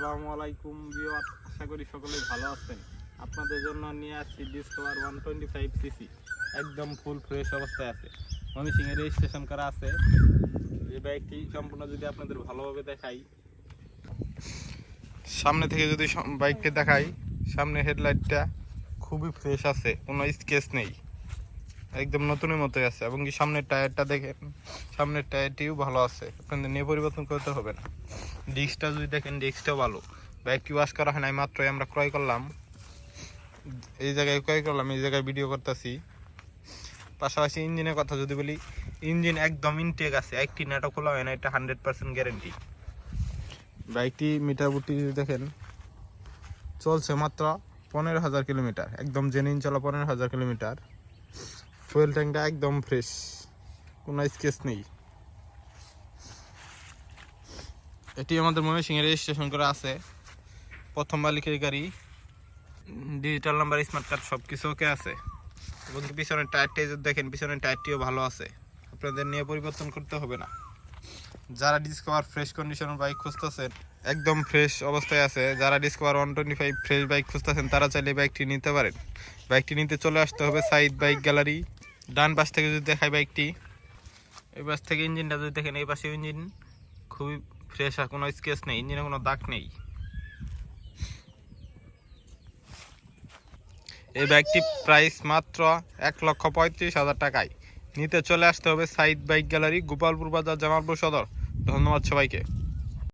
আসসালামু আলাইকুম ভিউয়ার আশা করি সকলেই ভালো আছেন। আপনাদের জন্য নিয়ে আসছি Discover one twenty five CC একদম ফুল ফ্রেশ অবস্থায় আছে। ময়মনসিংহে রেজিস্ট্রেশন করা আছে। এই বাইকটি সম্পূর্ণ যদি আপনাদের ভালোভাবে দেখাই। সামনে থেকে যদি বাইকটি দেখাই, সামনে হেডলাইটটা খুবই ফ্রেশ আছে, কোনো স্কেচ নেই। একদম নতুনের মতোই আছে এবং কি সামনের টায়ারটা দেখেন, সামনের টায়ারটিও ভালো আছে। আপনাদের নিয়ে পরিবর্তন করতে হবে না। ডিস্কটা যদি দেখেন, ডিস্কটাও ভালো। বাইকটি ওয়াশ করা হয় নাই মাত্রই আমরা ক্রয় করলাম। এই জায়গায় ক্রয় করলাম, এই জায়গায় ভিডিও করতেছি। পাশাপাশি ইঞ্জিনের কথা যদি বলি, ইঞ্জিন একদম ইনটেক আছে। একটি নেটও খোলা হয় না এটা হান্ড্রেড পার্সেন্ট গ্যারেন্টি বাইকটি মিটার বুটি যদি দেখেন, চলছে মাত্র পনেরো হাজার কিলোমিটার। একদম জেনিন চলা পনেরো হাজার কিলোমিটার। ফুয়েল ট্যাঙ্কটা একদম ফ্রেশ কোনো স্কেচ নেই। এটি আমাদের ময়মনসিংহে রেজিস্ট্রেশন করা আছে। প্রথম মালিকের গাড়ি। ডিজিটাল নাম্বার স্মার্ট কার্ড সব কিছু ওকে আছে। এবং পিছনের টায়ারটি যদি দেখেন, পিছনের টায়ারটিও ভালো আছে। আপনাদের নিয়ে পরিবর্তন করতে হবে না। যারা ডিসকভার ফ্রেশ কন্ডিশনের বাইক খুঁজতেছেন, একদম ফ্রেশ অবস্থায় আছে। যারা Discover one twenty five fresh bike খুঁজতেছেন, তারা চাইলে বাইকটি নিতে পারেন। বাইকটি নিতে চলে আসতে হবে সাইড বাইক গ্যালারি ডান পাশ থেকে যদি দেখায় বাইকটি, এই পাশ থেকে ইঞ্জিনটা যদি দেখেন, এই পাশে ইঞ্জিন খুবই ফ্রেশ আর কোনো স্কেচ নেই, ইঞ্জিনে কোনো দাগ নেই। এই বাইকটি প্রাইস মাত্র এক লক্ষ পঁয়ত্রিশ হাজার টাকায়। নিতে চলে আসতে হবে সাইড বাইক গ্যালারি, গোপালপুর বাজার, জামালপুর সদর। ধন্যবাদ সবাইকে।